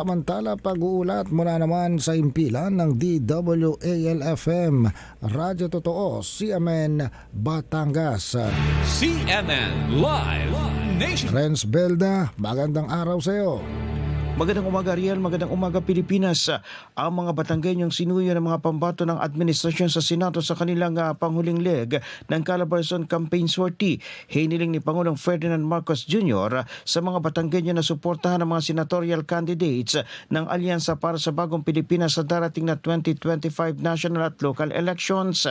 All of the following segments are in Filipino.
Samantala, pag-uulat mula naman sa impilan ng DWAL-FM, Radyo Totoo, CMN, Batangas. CNN Live Nation. Renz Belda, magandang araw sa iyo. Magandang umaga Riel, magandang umaga Pilipinas. Ang mga Batanggenyong sinuyo ng mga pambato ng administrasyon sa Senado sa kanilang ah, panghuling leg ng Calabarzon Campaign Sortie. Hiniling ni Pangulong Ferdinand Marcos Jr. sa mga Batanggenyo na suportahan ang mga senatorial candidates ng Alyansa para sa Bagong Pilipinas sa darating na 2025 national at local elections.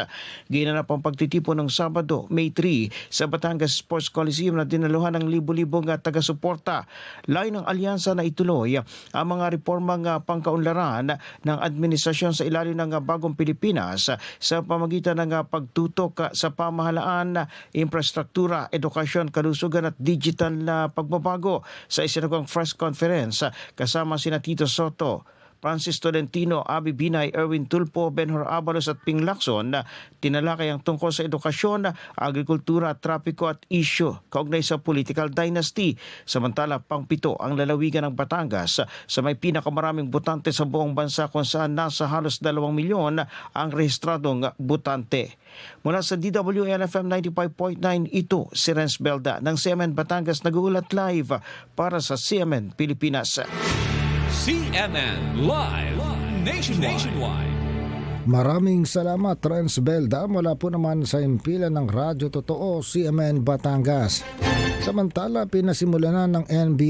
Ginanap ang pagtitipon ng Sabado, May 3 sa Batangas Sports Coliseum na dinaluhan ng libo-libong ah, taga-suporta. Layo ng alyansa na ituloy ang mga reformang ah, pangkaunlaran ng administrasyon sa ilalim ng ah, Bagong Pilipinas ah, sa pamagitan ng pagtutok sa pamahalaan, ah, infrastruktura, edukasyon, kalusugan at digital na pagbabago sa isinagang press conference kasama sina Tito Soto, Francis Tolentino, Abi Binay, Erwin Tulpo, Benhor Abalos at Ping Lacson na tinalakay ang tungkol sa edukasyon, agrikultura, trapiko at isyu kaugnay sa political dynasty. Samantala, pangpito ang lalawigan ng Batangas sa may pinakamaraming butante sa buong bansa kung saan nasa halos 2 milyon ang rehistradong butante. Mula sa DWLFM 95.9, ito si Renz Belda ng CMN Batangas nag-uulat live para sa CMN Pilipinas. CNN Live Nation. Nationwide. Maraming salamat, Renz Belda, mula po naman sa impilan ng Radyo Totoo, CMN Batangas. Samantala, pinasimula na ng NBA